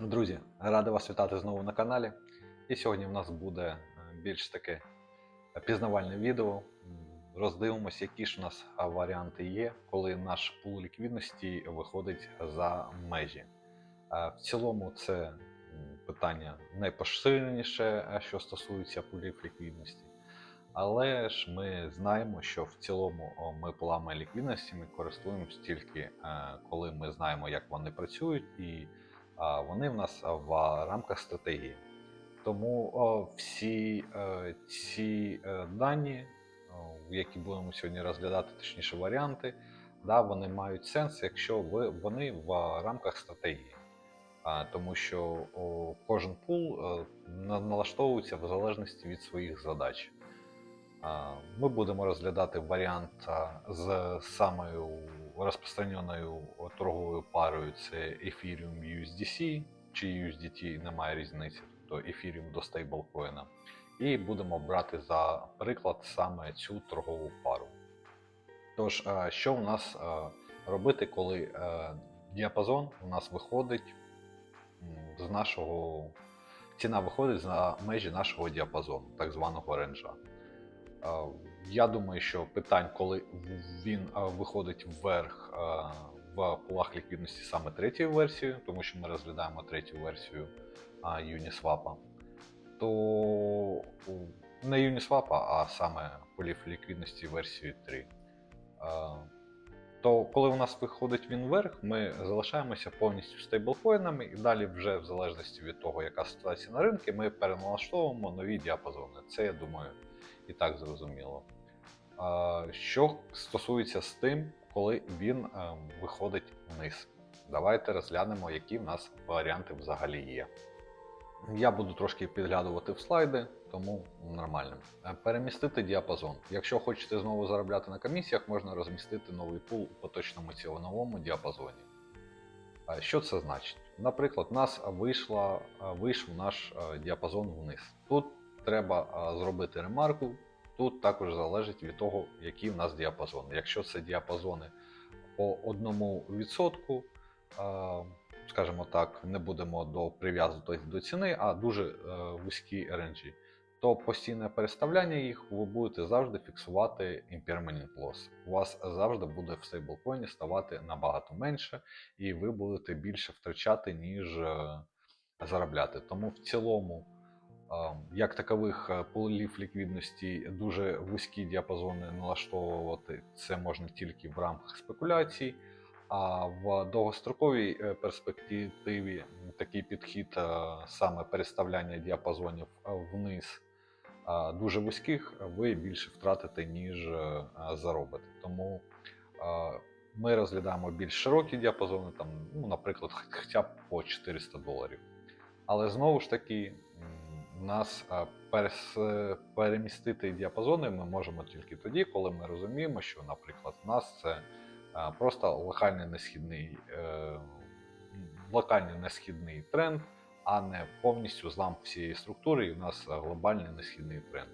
Друзі, радий вас вітати знову на каналі. І сьогодні в нас буде е, більш таке пізнавальне відео. Роздивимося, які ж у нас варіанти є, коли наш пул ліквідності виходить за межі. Е, В цілому це питання найпоширеніше, е, що стосується пулів ліквідності. Але ж ми знаємо, що в цілому ми пулами ліквідності ми користуємося тільки коли ми знаємо, як вони працюють, і вони в нас в рамках стратегії. Тому всі е, ці е, дані, які будемо сьогодні розглядати, точніше варіанти, да, вони мають сенс, якщо вони в рамках стратегії. Тому що кожен пул е, налаштовується в залежності від своїх задач. Ми будемо розглядати варіант з самою розпространеною торговою парою це Ethereum USDC чи USDT, немає різниці, тобто Ethereum до стейблкоїна. І будемо брати за приклад саме цю торгову пару. Тож, що в нас робити, коли е, діапазон у нас виходить з нашого. Ціна виходить за межі нашого діапазону, так званого ренжа. Я думаю, що питань, коли він е, виходить вверх е, в пулах ліквідності саме третьою версією, тому що ми розглядаємо третю версію е, Uniswap, то не Uniswap, а саме пулів ліквідності версії 3. Е, То коли у нас виходить він вверх, ми залишаємося повністю стейблкоїнами, і далі, вже в залежності від того, яка ситуація на ринку, ми переналаштовуємо нові діапазони. Це я думаю і так зрозуміло. Що стосується з тим, коли він е, виходить вниз. Давайте розглянемо, які в нас варіанти взагалі є. Я буду трошки підглядувати в слайди, тому нормально. Е, Перемістити діапазон. Якщо хочете знову заробляти на комісіях, можна розмістити новий пул у поточному ціновому діапазоні. Що це значить? Наприклад, у нас вийшла, е, вийшов наш е, діапазон вниз. Тут треба зробити ремарку. Тут також залежить від того, які в нас діапазони. Якщо це діапазони по одному відсотку, е, скажімо так, не будемо до прив'язувати до ціни, а дуже е, вузькі ренджі, то постійне переставляння їх ви будете завжди фіксувати impermanent loss. У вас завжди буде в стейблкоїні ставати набагато менше, і ви будете більше втрачати, ніж е, заробляти. Тому в цілому. Як такових е, пулів ліквідності дуже вузькі діапазони налаштовувати це можна тільки в рамках спекуляцій. А в довгостроковій е, перспективі такий підхід, е, саме переставляння діапазонів вниз дуже вузьких, ви більше втратите, ніж заробите. Тому ми розглядаємо більш широкі діапазони, там, ну, наприклад, хоча б по 400 доларів. Але знову ж таки, нас перес- перемістити діапазони ми можемо тільки тоді, коли ми розуміємо, що, наприклад, у нас це просто локальний несхідний, е, локальний несхідний тренд, а не повністю злам всієї структури, і у нас глобальний несхідний тренд.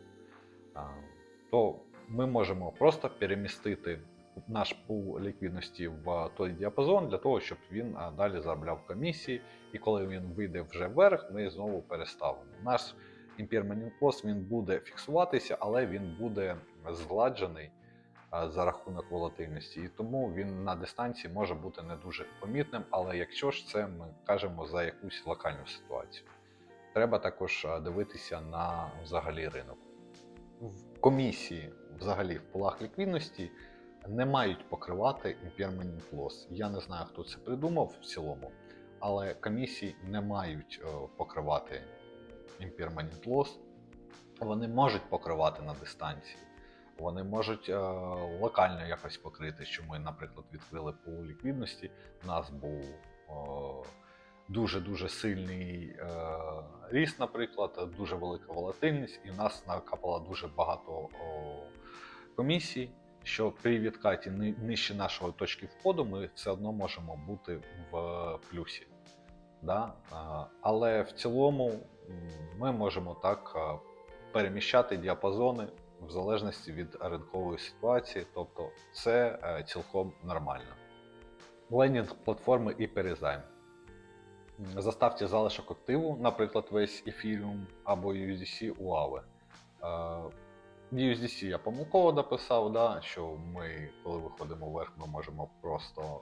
То ми можемо просто перемістити наш пул ліквідності в той діапазон для того, щоб він далі заробляв комісії, і коли він вийде вже вверх, ми знову переставимо. Наш impermanent loss він буде фіксуватися, але він буде згладжений за рахунок волатильності, і тому він на дистанції може бути не дуже помітним. Але якщо ж це ми кажемо за якусь локальну ситуацію, треба також дивитися на взагалі ринок. В комісії, взагалі, в полах ліквідності не мають покривати impermanent loss. Я не знаю, хто це придумав в цілому, але комісії не мають е, покривати impermanent loss. Вони можуть покривати на дистанції. Вони можуть е, локально якось покрити, що ми, наприклад, відкрили пул ліквідності. У нас був е, дуже-дуже сильний е, ріст, наприклад, дуже велика волатильність, і в нас накапало дуже багато о, комісій що при відкаті нижче нашої точки входу ми все одно можемо бути в плюсі. Да? Але в цілому ми можемо так переміщати діапазони в залежності від ринкової ситуації, тобто це е, цілком нормально. Лендінг платформи і перезайм. заставте залишок активу, наприклад, весь Ethereum або USDC у Aave. USDC я помилково дописав, да, що ми, коли виходимо вверх, ми можемо просто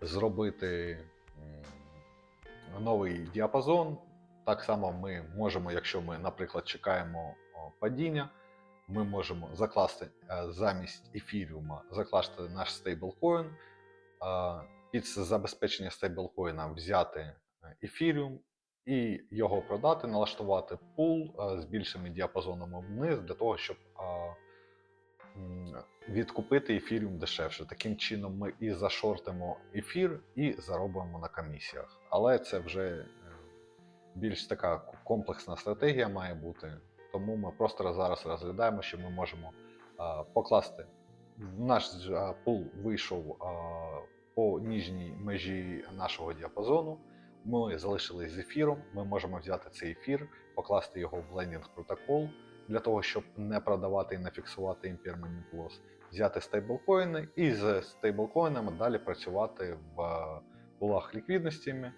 е, зробити м, новий діапазон. Так само ми можемо, якщо ми, наприклад, чекаємо о, падіння, ми можемо закласти е, замість ефіріума, закласти наш стейблкоін, е, під забезпечення стейблкоїна взяти ефіріум і його продати, налаштувати пул е, з більшими діапазонами вниз для того, щоб відкупити ефіріум дешевше. Таким чином ми і зашортимо ефір, і заробимо на комісіях. Але це вже е, більш така комплексна стратегія має бути. Тому ми просто зараз розглядаємо, що ми можемо покласти. Наш пул вийшов по ніжній межі нашого діапазону. Ми залишились з ефіром. Ми можемо взяти цей ефір, покласти його в лендінг протокол для того, щоб не продавати і не фіксувати impermanent loss, взяти стейблкоїни і з стейблкоїнами далі працювати в а, пулах ліквідностями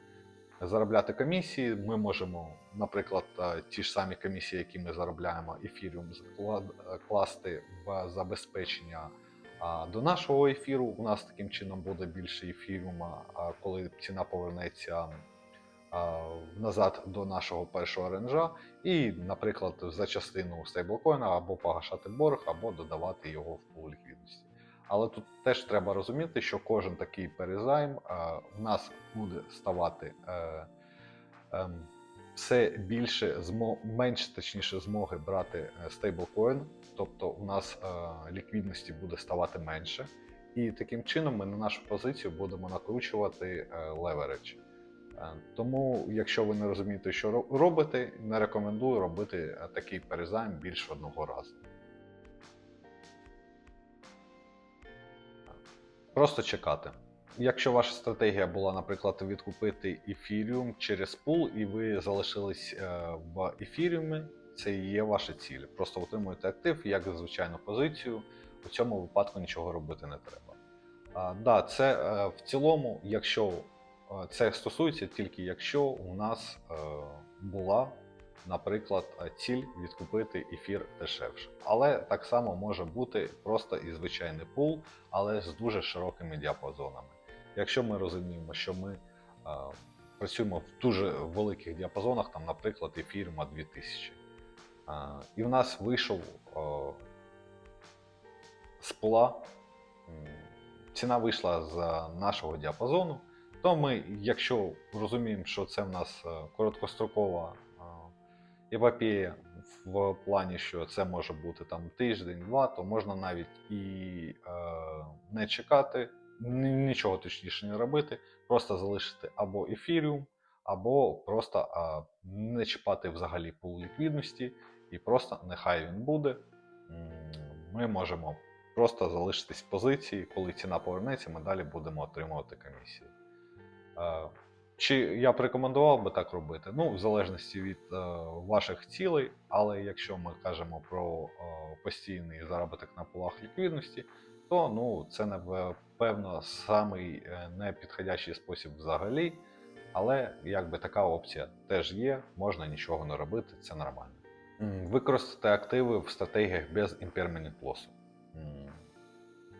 заробляти комісії. Ми можемо, наприклад, е, ті ж самі комісії, які ми заробляємо ефіріум, е, класти в забезпечення до нашого ефіру. У нас таким чином буде більше ефіріума, коли ціна повернеться назад до нашого першого ренжа, і, наприклад, за частину стейблкоїна або погашати борг, або додавати його в пул ліквідності. Але тут теж треба розуміти, що кожен такий перезайм в нас буде ставати е, ем, все більше менше точніше змоги брати е, стейблкоін, тобто у нас е, ліквідності буде ставати менше, і таким чином ми на нашу позицію будемо накручувати е, левередж. Е, Тому, якщо ви не розумієте, що ро- робите, не рекомендую робити такий перезайм більше одного разу. Просто чекати. Якщо ваша стратегія була, наприклад, відкупити ефіріум через пул, і ви залишились в ефіріумі, це і є ваша ціль. Просто отримуєте актив як звичайну позицію. У цьому випадку нічого робити не треба. А, да, це е, в цілому, якщо е, це стосується тільки якщо у нас е, була, наприклад, е, ціль відкупити ефір дешевше. Але так само може бути просто і звичайний пул, але з дуже широкими діапазонами. Якщо ми розуміємо, що ми е, працюємо в дуже великих діапазонах, там, наприклад, ефірма 2000, е, і в нас вийшов з пола, ціна вийшла з нашого діапазону, то ми, якщо розуміємо, що це в нас е, короткострокова е, епопея в плані, що це може бути там тиждень-два, то можна навіть і е, не чекати, нічого точніше не робити, просто залишити або ефіріум, або просто не чіпати взагалі пул ліквідності, і просто нехай він буде. Ми можемо просто залишитись в позиції, коли ціна повернеться, ми далі будемо отримувати комісії. Е, Чи я б рекомендував би так робити? Ну, в залежності від е, ваших цілей, але якщо ми кажемо про е, постійний заробіток на полах ліквідності, то ну, це напевно самий е, непідходящий спосіб взагалі. Але якби така опція теж є, можна нічого не робити, це нормально. Використати активи в стратегіях без impermanent loss.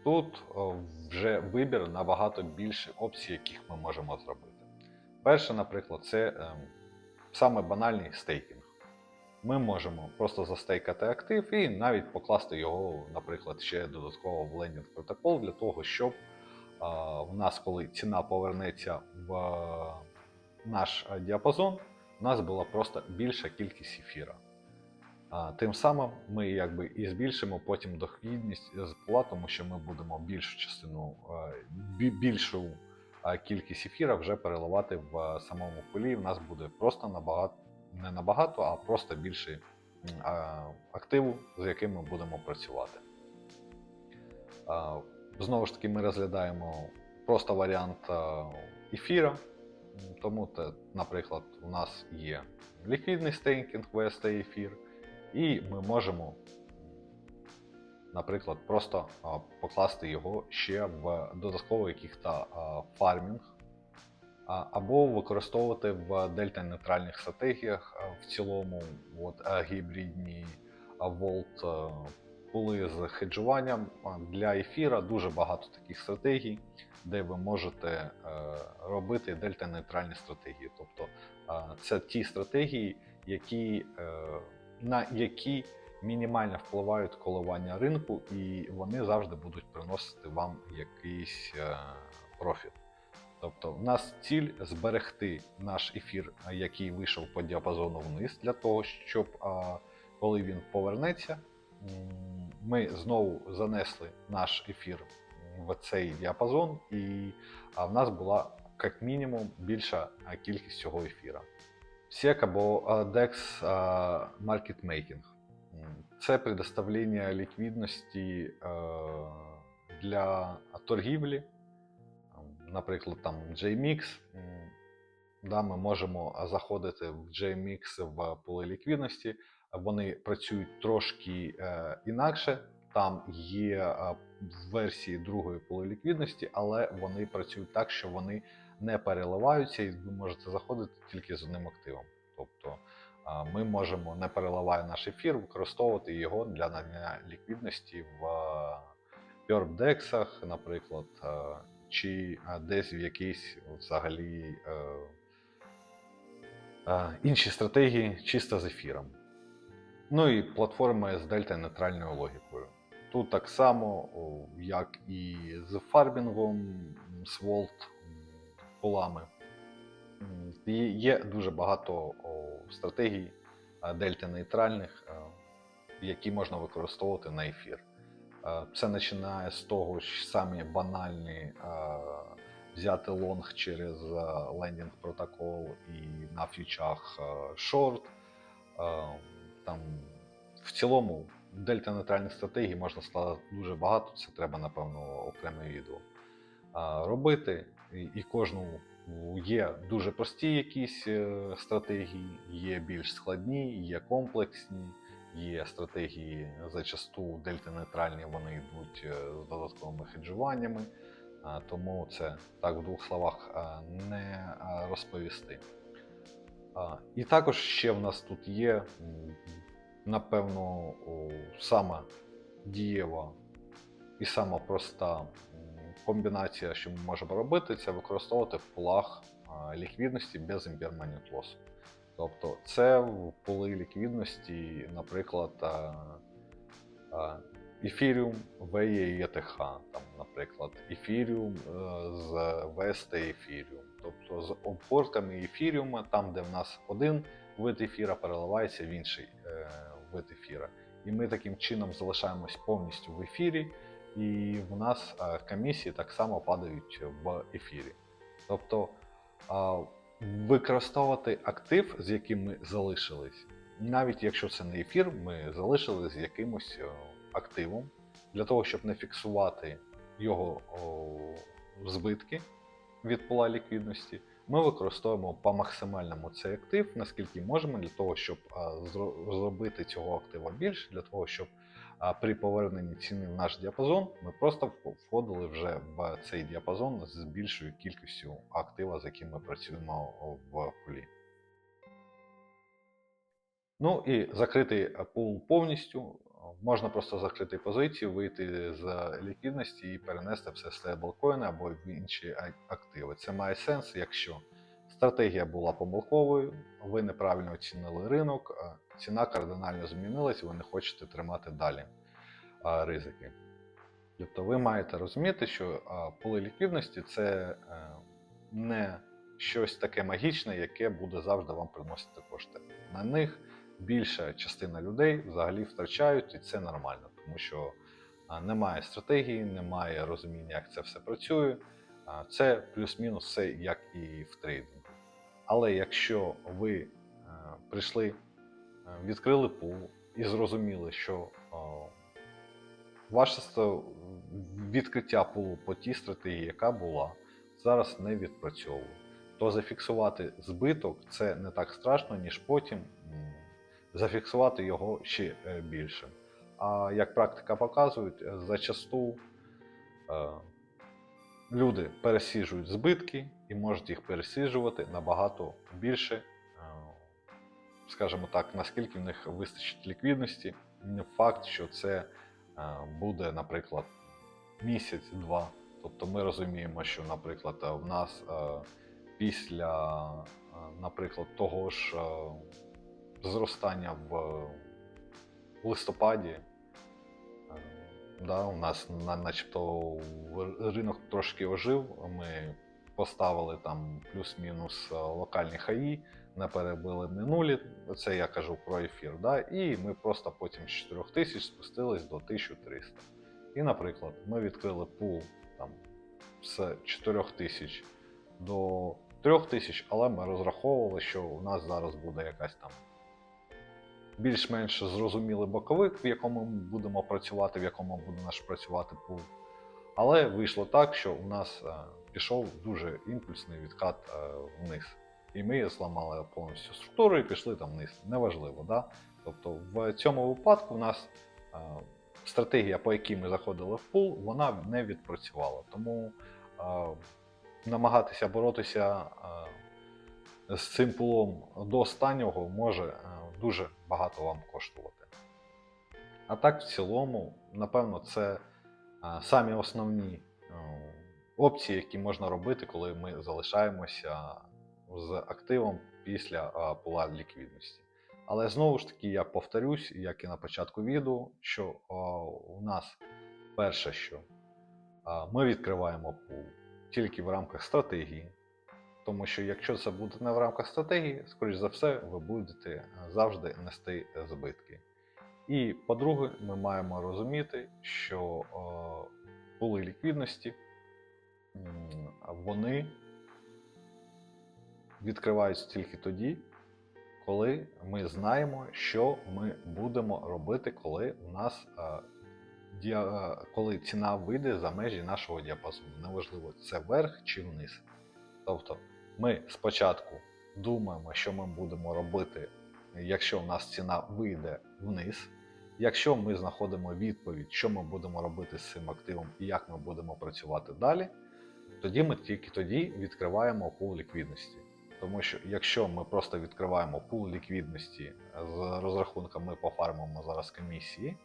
Тут вже вибір набагато більше опцій, яких ми можемо зробити. Перше, наприклад, це ем, саме банальний стейкінг. Ми можемо просто застейкати актив і навіть покласти його, наприклад, ще додатково в лендінг протокол для того, щоб а, в нас, коли ціна повернеться в е, наш е, діапазон, у нас була просто більша кількість ефіра. Тим самим ми якби і збільшимо потім дохідність з пола, тому що ми будемо більшу частину, е, більшу е, кількість ефіра вже переливати в е, самому полі. У нас буде просто набагато не набагато, а просто більше активу, з яким ми будемо працювати. Знову ж таки, ми розглядаємо просто варіант ефіра. Тому, наприклад, у нас є ліквідний стейкінг VST ефір, і ми можемо, наприклад, просто покласти його ще в додатковий яких-то фармінг або використовувати в дельта-нейтральних стратегіях в цілому, от, гібридні волт а, пули з хеджуванням. Для ефіра дуже багато таких стратегій, де ви можете е, робити дельта-нейтральні стратегії. Тобто це ті стратегії, які, е, на які мінімально впливають коливання ринку, і вони завжди будуть приносити вам якийсь е, профіт. Тобто, в нас ціль зберегти наш ефір, який вийшов по діапазону вниз, для того, щоб а, коли він повернеться, ми знову занесли наш ефір в цей діапазон, і в нас була як мінімум більша кількість цього ефіра. SEC або DEX Market Making. Це предоставлення ліквідності для торгівлі. Наприклад, там JMix. Да, ми можемо заходити в JMX в пули ліквідності. Вони працюють трошки е, інакше. Там є версії другої пули ліквідності, але вони працюють так, що вони не переливаються, і ви можете заходити тільки з одним активом. Тобто ми можемо, не переливає наш ефір, використовувати його для надання ліквідності в PERP-дексах, наприклад, чи десь в якійсь взагалі е, е, стратегії чисто з ефіром. Ну і платформи з дельта-нейтральною логікою. Тут так само, як і з фарбінгом, з волт полами. Є дуже багато стратегій е, дельта-нейтральних, е, які можна використовувати на ефір. Е, Це починає з того, що самі банальні взяти лонг через лендінг протокол і на фьючах е, шорт. Там в цілому дельта-нейтральних стратегій можна складати дуже багато, це треба, напевно, окреме відео робити. І, кожну є дуже прості якісь е, стратегії, є більш складні, є комплексні, є стратегії зачасту дельта-нейтральні, вони йдуть е, з додатковими хеджуваннями. Тому це так в двох словах не розповісти. І також ще в нас тут є, напевно, сама дієва і сама проста комбінація, що ми можемо робити, це використовувати в пулах ліквідності без impermanent loss. Тобто це в ліквідності, наприклад, VE і ETH, там, наприклад, Ethereum е, з VST Ethereum. Тобто з обгортками Ethereum, там, де в нас один вид ефіра переливається в інший е, вид ефіра. І ми таким чином залишаємось повністю в ефірі, і в нас е, комісії так само падають в ефірі. Тобто використовувати актив, з яким ми залишились, навіть якщо це не ефір, ми залишились з якимось е, активом для того, щоб не фіксувати його збитки від пола ліквідності. Ми використовуємо по максимальному цей актив, наскільки можемо, для того, щоб зробити цього актива більше, для того, щоб а, при поверненні ціни в наш діапазон ми просто входили вже в цей діапазон з більшою кількістю актива, з яким ми працюємо в полі. Ну і закритий е, пул повністю. Можна просто закрити позицію, вийти з ліквідності і перенести все стейблкоїни або в інші активи. Це має сенс, якщо стратегія була помилковою, ви неправильно оцінили ринок, ціна кардинально змінилась, ви не хочете тримати далі ризики. Тобто ви маєте розуміти, що пули ліквідності це е, не щось таке магічне, яке буде завжди вам приносити кошти. На них більша частина людей взагалі втрачають, і це нормально, тому що немає стратегії, немає розуміння, як це все працює. Це плюс-мінус все як і в трейдингу. Але якщо ви е, прийшли, відкрили пул і зрозуміли, що е, ваше відкриття пулу по тій стратегії, яка була, зараз не відпрацьовує, то зафіксувати збиток це не так страшно, ніж потім зафіксувати його ще е, більше. А як практика показує, е, зачасту е, люди пересіжують збитки і можуть їх пересіжувати набагато більше, е, скажімо так, наскільки в них вистачить ліквідності. Не факт, що це е, буде, наприклад, місяць-два. Тобто ми розуміємо, що, наприклад, е, в нас е, після, наприклад, того ж зростання в листопаді, да, у нас на- начебто ринок трошки ожив. Ми поставили там плюс-мінус локальні хаї, не перебили минулі. Це я кажу про ефір. Да, і ми просто потім з 4000 спустились до 1300. І, наприклад, ми відкрили пул там, з 4000 до 3000, але ми розраховували, що у нас зараз буде якась там більш-менш зрозумілий боковик, в якому ми будемо працювати, в якому буде наш працювати пул. Але вийшло так, що у нас е, пішов дуже імпульсний відкат е, вниз. І ми зламали повністю структуру і пішли там вниз. Неважливо, да? Тобто в цьому випадку в нас е, стратегія, по якій ми заходили в пул, вона не відпрацювала. Тому е, намагатися боротися е, з цим пулом до останнього може е, дуже багато вам коштувати. А так, в цілому, напевно, це е, самі основні е, опції, які можна робити, коли ми залишаємося з активом після пула ліквідності. Але знову ж таки, я повторюсь, як і на початку відео, що е, у нас перше, що е, ми відкриваємо пул тільки в рамках стратегії. Тому що якщо це буде не в рамках стратегії, скоріш за все, ви будете е, завжди нести е, збитки. І по-друге, ми маємо розуміти, що е, пули ліквідності вони відкриваються тільки тоді, коли ми знаємо, що ми будемо робити, коли у нас е, е, коли ціна вийде за межі нашого діапазону. Неважливо, це вверх чи вниз. Тобто ми спочатку думаємо, що ми будемо робити, якщо у нас ціна вийде вниз. Якщо ми знаходимо відповідь, що ми будемо робити з цим активом і як ми будемо працювати далі, тоді ми тільки тоді відкриваємо пул ліквідності. Тому що якщо ми просто відкриваємо пул ліквідності з розрахунком, ми пофармимо зараз комісії,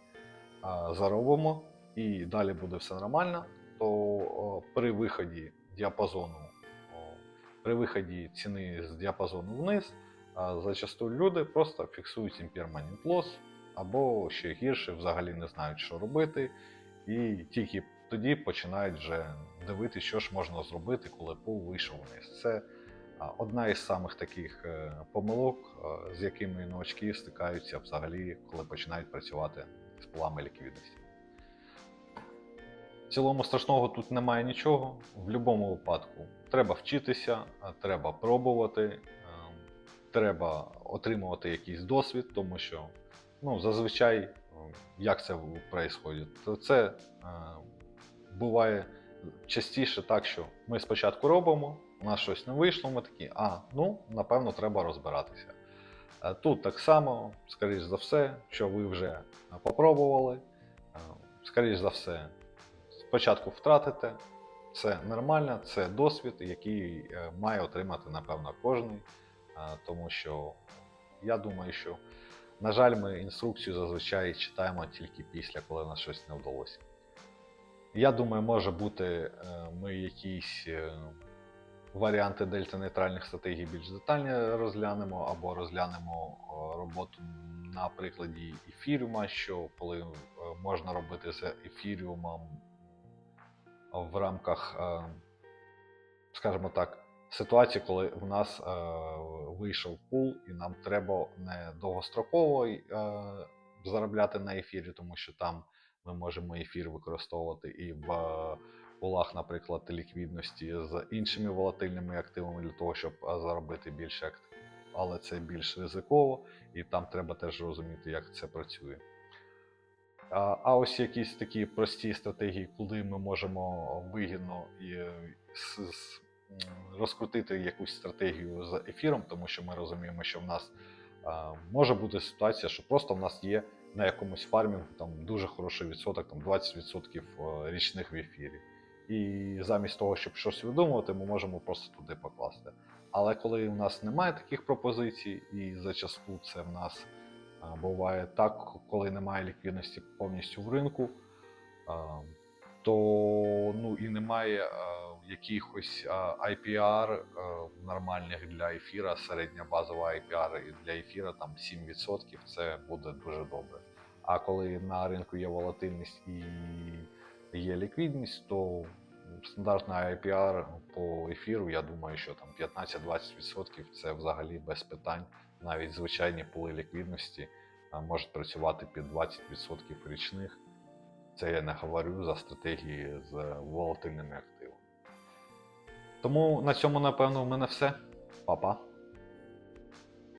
заробимо і далі буде все нормально, то при виході діапазону, при виході ціни з діапазону вниз, зачасту люди просто фіксують impermanent loss, або ще гірше, взагалі не знають, що робити, і тільки тоді починають вже дивитися, що ж можна зробити, коли пул вийшов вниз. Це одна із самих таких е, помилок, е, з якими новачки стикаються взагалі, коли починають працювати з пулами ліквідності. В цілому страшного тут немає нічого. В будь-якому випадку треба вчитися, треба пробувати, е, треба отримувати якийсь досвід, тому що ну, зазвичай, е, як це відбувається, то це е, буває частіше так, що ми спочатку робимо, у нас щось не вийшло, ми такі, а, ну, напевно, треба розбиратися. Е, Тут так само, скоріш за все, що ви вже попробували, е, скоріш за все, спочатку втратите. Це нормально, це досвід, який е, має отримати, напевно, кожен. Тому що я думаю, що, на жаль, ми інструкцію зазвичай читаємо тільки після, коли нас щось не вдалося. Я думаю, може бути, ми якісь варіанти дельта-нейтральних стратегій більш детально розглянемо, або розглянемо е, роботу на прикладі ефіріума, що коли е, можна робити з ефіріумом в рамках, е, скажімо так, ситуації, коли в нас вийшов пул, і нам треба не довгостроково заробляти на ефірі, тому що там ми можемо ефір використовувати і в пулах, наприклад, ліквідності з іншими волатильними активами для того, щоб заробити більше активів. Але це більш ризиково, і там треба теж розуміти, як це працює. А, ось якісь такі прості стратегії, куди ми можемо вигідно і е, розкрутити якусь стратегію з ефіром, тому що ми розуміємо, що в нас може бути ситуація, що просто в нас є на якомусь фармінгу там дуже хороший відсоток, там 20% е, річних в ефірі. І замість того, щоб щось видумувати, ми можемо просто туди покласти. Але коли у нас немає таких пропозицій, і зачасту це в нас буває так, коли немає ліквідності повністю в ринку, то ну, і немає якихось IPR нормальних для ефіра, середня базова IPR для ефіра там 7%, це буде дуже добре. А коли на ринку є волатильність і є ліквідність, то стандартна IPR по ефіру, я думаю, що там 15-20% це взагалі без питань. Навіть звичайні пули ліквідності можуть працювати під 20% річних. Це я не говорю за стратегії з волатильними активами. Тому на цьому, напевно, в мене все. Па-па.